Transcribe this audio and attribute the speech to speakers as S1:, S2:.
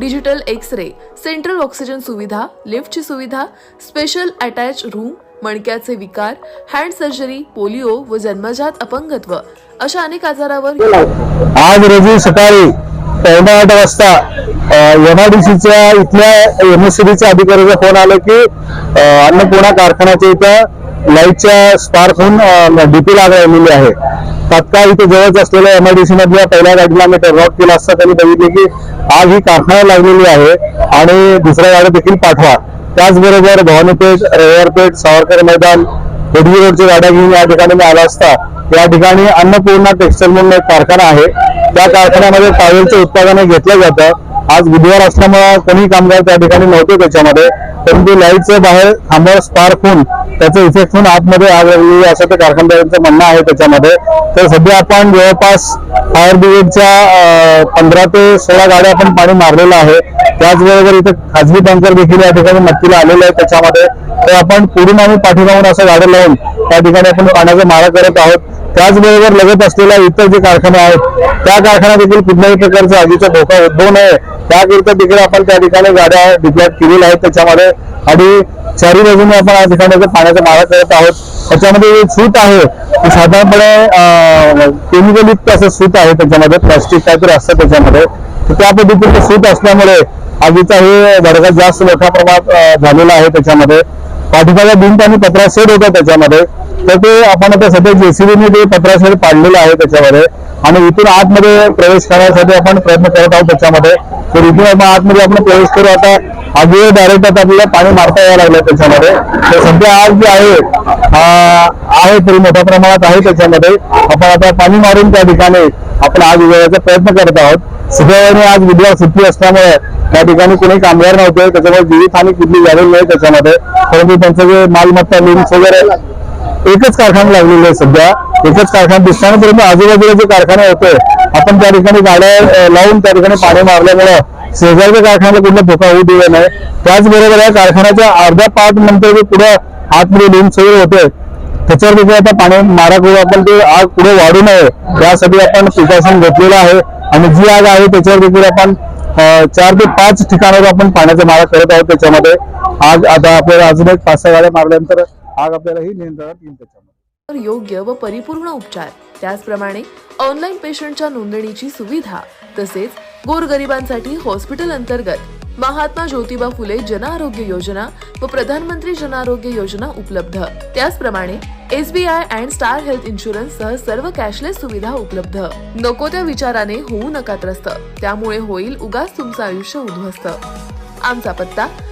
S1: digital x ray central oxygen सुविधा लिफ्टची सुविधा स्पेशल अटॅच रूम मणक्याचे विकार हँड सर्जरी पोलिओ व जन्मजात अपंगत्व अशा अनेक आजारावर
S2: आज रोजी सकाळी पावणे आठ वाजता एमआयडीसीच्या इथल्या एमएससीबीच्या अधिकाऱ्याचा फोन आला की अन्नपूर्णा कारखान्याच्या इथं लाईटच्या स्पार्क होऊन डीपी लागलेली आहे. तात्काळ इथे जवळच असलेल्या एमआयडीसी मधल्या पहिल्या गाडीला आम्ही टर्नआउट केला असता त्यांनी बघितले की आग ही कारखाना लागलेली आहे आणि दुसऱ्या गाड्या देखील पाठवा. त्याचबरोबर भवानीपेठ रविवारपेठ सावरकर मैदान हेडगी रोडची गाड्या घेऊन या ठिकाणी मी आला असता. या ठिकाणी अन्नपूर्णा टेक्सटाईल म्हणून एक कारखाना आहे. त्या कारखान्यामध्ये टावेलचं उत्पादन घेतलं जातं. आज बुधवार असल्यामुळे कोणी कामगार त्या ठिकाणी नव्हते त्याच्यामध्ये परंतु लाईटचं बाहेर खांबावर स्पार्क होऊन त्याचं इफेक्ट होऊन आतमध्ये आग लागलेली असं ते कारखानदारांचं म्हणणं आहे त्याच्यामध्ये. तर सध्या आपण जवळपास फायर ब्रिगेडच्या पंधरा ते सोळा गाड्या आपण पाणी मारलेलं आहे. त्याचबरोबर इथे खाजगी टँकर देखील या ठिकाणी नक्कीला आलेलं आहे त्याच्यामध्ये. तर आपण पुढून आम्ही पाठीमागून असं गाड्या लावून त्या ठिकाणी आपण पाण्याचा मारा करत आहोत. त्याचबरोबर लगत असलेल्या इतर जे कारखाने आहेत त्या कारखान्यात देखील कुठल्याही प्रकारचा आगीचा धोका उद्भवू नये. त्याकरिता तिकडे आपण त्या ठिकाणी गाड्या डिप्लॉय केलेल्या आहेत. त्याच्यामध्ये आणि चारी बाजूने आपण या ठिकाणी पाण्याचा मारा करत आहोत त्याच्यामध्ये एक सूत आहे ते साधारणपणे केमिकलयुक्त असं सूत आहे त्याच्यामध्ये प्लास्टिक काहीतरी असतं त्याच्यामध्ये. तर त्या पद्धतीचं सूत असल्यामुळे आगीचा हे धडका जास्त मोठ्या प्रमाणात झालेला आहे त्याच्यामध्ये. पाठीमागे भिंत आणि पत्राशेड होता त्याच्यामध्ये. तर ते आपण आता सध्या जेसीबीने ते पत्राशेड पाडलेलं आहे त्याच्यामध्ये. आणि इथून आतमध्ये प्रवेश करण्यासाठी आपण प्रयत्न करत आहोत त्याच्यामध्ये. तर इथून आतमध्ये आपण प्रवेश करू. आता आधी डायरेक्ट आता आपल्याला पाणी मारता यायला लागलं त्याच्यामध्ये. तर सध्या आज जे आहे आहे तरी मोठ्या प्रमाणात आहे त्याच्यामध्ये. आपण आता पाणी मारून त्या ठिकाणी आपण आज विझवण्याचा प्रयत्न करत आहोत. सगळ्यांनी आज बुधवार सुट्टी असल्यामुळे त्या ठिकाणी कोणी कामगार नव्हते. त्याच्यामुळे जीवित हानी कुठली झालेली नाही त्याच्यामध्ये. परंतु त्यांचं जे मालमत्ता लिंक्स वगैरे एकच कारखाना लागलेले आहे सध्या. एकच कारखाना दिसताना परंतु आजूबाजूला जे कारखाने होते आपण त्या ठिकाणी गाड्या लावून त्या ठिकाणी पाणी मारल्यामुळे शेजारच्या कारखान्याला कुठला धोका होऊ दिला नाही. त्याचबरोबर या कारखान्याच्या अर्ध्या पाच नंतर जे पुढे आतमध्ये लिहून सगळे होते त्याच्यावर देखील आता पाणी मारा करू आपण ते आग पुढे वाढू नये यासाठी आपण प्रिकॉशन घेतलेलं आहे. आणि जी आग आहे त्याच्यावर देखील आपण चार ते पाच ठिकाणावर आपण पाण्याचा मारा करत आहोत त्याच्यामध्ये. आग आता आपल्याला अजून एक पाच सहा गाड्या मारल्यानंतर आग आपल्यालाही नियंत्रणात येईल त्याच्यामध्ये.
S1: योग्य व परिपूर्ण उपचार त्याचप्रमाणे ऑनलाईन पेशंटच्या नोंदणीची सुविधा तसेच गोरगरिबांसाठी हॉस्पिटल अंतर्गत महात्मा ज्योतिबा फुले जन आरोग्य योजना व प्रधानमंत्री जन आरोग्य योजना उपलब्ध. त्याचप्रमाणे SBI and star health insurance सह सर्व कॅशलेस सुविधा उपलब्ध. नको त्या विचाराने होऊ नका त्रस्त. त्यामुळे होईल उगाच तुमचं आयुष्य उद्ध्वस्त. आमचा पत्ता